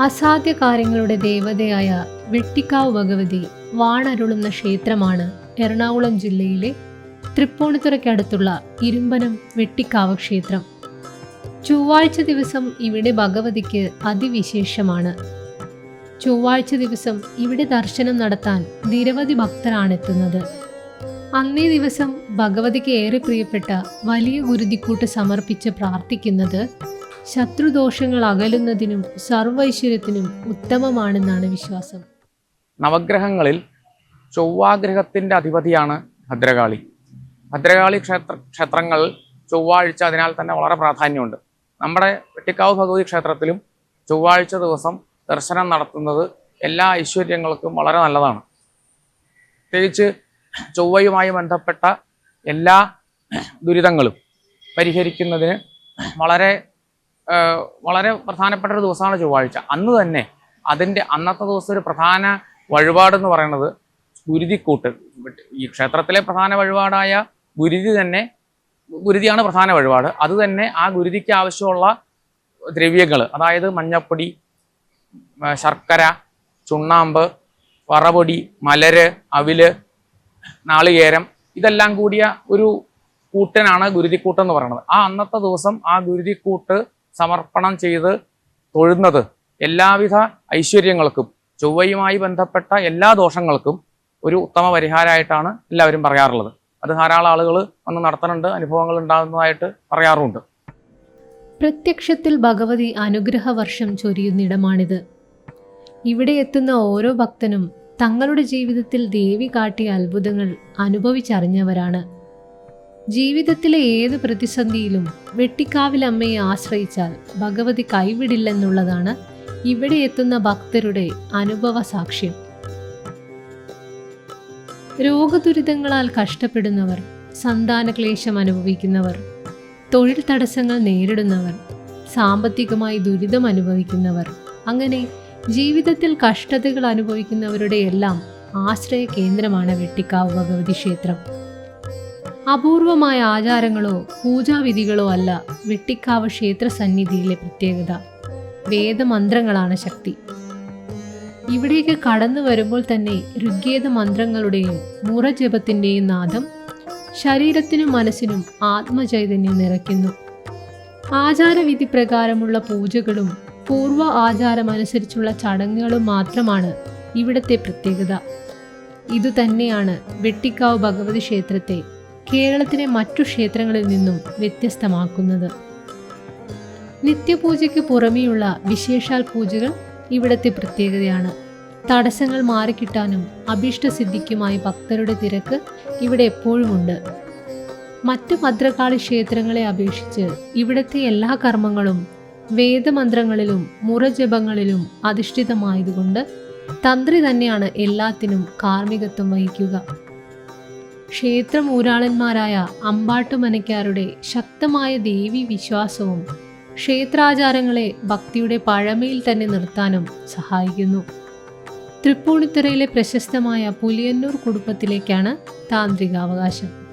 അസാധ്യ കാര്യങ്ങളുടെ ദേവതയായ വെട്ടിക്കാവ് ഭഗവതി വാണരുളുന്ന ക്ഷേത്രമാണ് എറണാകുളം ജില്ലയിലെ തൃപ്പൂണിത്തുറയ്ക്കടുത്തുള്ള ഇരുമ്പനം വെട്ടിക്കാവ് ക്ഷേത്രം. ചൊവ്വാഴ്ച ദിവസം ഇവിടെ ഭഗവതിക്ക് അതിവിശേഷമാണ്. ചൊവ്വാഴ്ച ദിവസം ഇവിടെ ദർശനം നടത്താൻ നിരവധി ഭക്തരാണ് എത്തുന്നത് അന്നേ ദിവസം ഭഗവതിക്ക് ഏറെ പ്രിയപ്പെട്ട വലിയ ഗുരുതിക്കൂട്ട് സമർപ്പിച്ച് പ്രാർത്ഥിക്കുന്നത് ശത്രുദോഷങ്ങൾ അകലുന്നതിനും സർവൈശ്വര്യത്തിനും ഉത്തമമാണെന്നാണ് വിശ്വാസം. നവഗ്രഹങ്ങളിൽ ചൊവ്വാഗ്രഹത്തിന്റെ അധിപതിയാണ് ഭദ്രകാളി. ഭദ്രകാളി ക്ഷേത്ര ക്ഷേത്രങ്ങൾ ചൊവ്വാഴ്ച അതിനാൽ തന്നെ വളരെ പ്രാധാന്യമുണ്ട്. നമ്മുടെ വെട്ടിക്കാവ് ഭഗവതി ക്ഷേത്രത്തിലും ചൊവ്വാഴ്ച ദിവസം ദർശനം നടത്തുന്നത് എല്ലാ ഐശ്വര്യങ്ങൾക്കും വളരെ നല്ലതാണ്. പ്രത്യേകിച്ച് ചൊവ്വയുമായി ബന്ധപ്പെട്ട എല്ലാ ദുരിതങ്ങളും പരിഹരിക്കുന്നതിന് വളരെ വളരെ പ്രധാനപ്പെട്ട ഒരു ദിവസമാണ് ചൊവ്വാഴ്ച. അന്ന് തന്നെ അതിന്റെ അന്നത്തെ ദിവസം ഒരു പ്രധാന വഴിപാടെന്ന് പറയുന്നത് ഗുരുതിക്കൂട്ട്. ഈ ക്ഷേത്രത്തിലെ പ്രധാന വഴിപാടായ ഗുരുതി തന്നെ ഗുരുതിയാണ് പ്രധാന വഴിപാട്. അത് തന്നെ ആ ഗുരുതിക്ക് ആവശ്യമുള്ള ദ്രവ്യങ്ങൾ അതായത് മഞ്ഞപ്പൊടി ശർക്കര ചുണ്ണാമ്പ് വറപൊടി മലര് അവിൽ നാളികേരം ഇതെല്ലാം കൂടിയ ഒരു കൂട്ടനാണ് ഗുരുതിക്കൂട്ട് എന്ന് പറയുന്നത്. ആ അന്നത്തെ ദിവസം ആ ഗുരുതിക്കൂട്ട് സമർപ്പണം ചെയ്ത് തൊഴുന്നത് എല്ലാവിധ ഐശ്വര്യങ്ങൾക്കും ചൊവ്വയുമായി ബന്ധപ്പെട്ട എല്ലാ ദോഷങ്ങൾക്കും ഒരു ഉത്തമ പരിഹാരമായിട്ടാണ് എല്ലാവരും പറയാറുള്ളത്. അത് ധാരാളം ആളുകൾ വന്ന് നടത്തുന്നുണ്ട് അനുഭവങ്ങൾ ഉണ്ടാകുന്നതായിട്ട് പറയാറുമുണ്ട്. പ്രത്യക്ഷത്തിൽ ഭഗവതി അനുഗ്രഹവർഷം ചൊരിയുന്നിടമാണിത്. ഇവിടെ എത്തുന്ന ഓരോ ഭക്തനും തങ്ങളുടെ ജീവിതത്തിൽ ദേവി കാട്ടിയ അത്ഭുതങ്ങൾ അനുഭവിച്ചറിഞ്ഞവരാണ്. ജീവിതത്തിലെ ഏത് പ്രതിസന്ധിയിലും വെട്ടിക്കാവിലമ്മയെ ആശ്രയിച്ചാൽ ഭഗവതി കൈവിടില്ലെന്നുള്ളതാണ് ഇവിടെ എത്തുന്ന ഭക്തരുടെ അനുഭവ സാക്ഷ്യം. രോഗദുരിതങ്ങളാൽ കഷ്ടപ്പെടുന്നവർ സന്താനക്ലേശം അനുഭവിക്കുന്നവർ തൊഴിൽ തടസ്സങ്ങൾ നേരിടുന്നവർ സാമ്പത്തികമായി ദുരിതം അനുഭവിക്കുന്നവർ അങ്ങനെ ജീവിതത്തിൽ കഷ്ടതകൾ അനുഭവിക്കുന്നവരുടെ എല്ലാം ആശ്രയ കേന്ദ്രമാണ് വെട്ടിക്കാവ് ഭഗവതി ക്ഷേത്രം. അപൂർവമായ ആചാരങ്ങളോ പൂജാവിധികളോ അല്ല വെട്ടിക്കാവ് ക്ഷേത്ര സന്നിധിയിലെ പ്രത്യേകത. വേദമന്ത്രങ്ങളാണ് ശക്തി. ഇവിടേക്ക് കടന്നു വരുമ്പോൾ തന്നെ ഋഗ്വേദ മന്ത്രങ്ങളുടെയും മുറജപത്തിന്റെയും നാദം ശരീരത്തിനും മനസ്സിനും ആത്മചൈതന്യം നിറയ്ക്കുന്നു. ആചാരവിധി പ്രകാരമുള്ള പൂജകളും പൂർവ ആചാരമനുസരിച്ചുള്ള ചടങ്ങുകളും മാത്രമാണ് ഇവിടത്തെ പ്രത്യേകത. ഇതുതന്നെയാണ് വെട്ടിക്കാവ് ഭഗവതി ക്ഷേത്രത്തെ കേരളത്തിലെ മറ്റു ക്ഷേത്രങ്ങളിൽ നിന്നും വ്യത്യസ്തമാക്കുന്നത്. നിത്യപൂജയ്ക്ക് പുറമെയുള്ള വിശേഷാൽ പൂജകൾ ഇവിടത്തെ പ്രത്യേകതയാണ്. തടസ്സങ്ങൾ മാറിക്കിട്ടാനും അഭീഷ്ടസിദ്ധിക്കുമായി ഭക്തരുടെ തിരക്ക് ഇവിടെ എപ്പോഴുമുണ്ട്. മറ്റ് ഭദ്രകാളി ക്ഷേത്രങ്ങളെ അപേക്ഷിച്ച് ഇവിടത്തെ എല്ലാ കർമ്മങ്ങളും വേദമന്ത്രങ്ങളിലും മുറജപങ്ങളിലും അധിഷ്ഠിതമായതുകൊണ്ട് തന്ത്രി തന്നെയാണ് എല്ലാത്തിനും കാർമ്മികത്വം വഹിക്കുക. ക്ഷേത്രം ഊരാളന്മാരായ അമ്പാട്ടുമനക്കാരുടെ ശക്തമായ ദേവി വിശ്വാസവും ക്ഷേത്രാചാരങ്ങളെ ഭക്തിയുടെ പഴമയിൽ തന്നെ നിർത്താനും സഹായിക്കുന്നു. തൃപ്പൂണിത്തുറയിലെ പ്രശസ്തമായ പുലിയന്നൂർ കുടുംബത്തിലേക്കാണ് താന്ത്രികാവകാശം.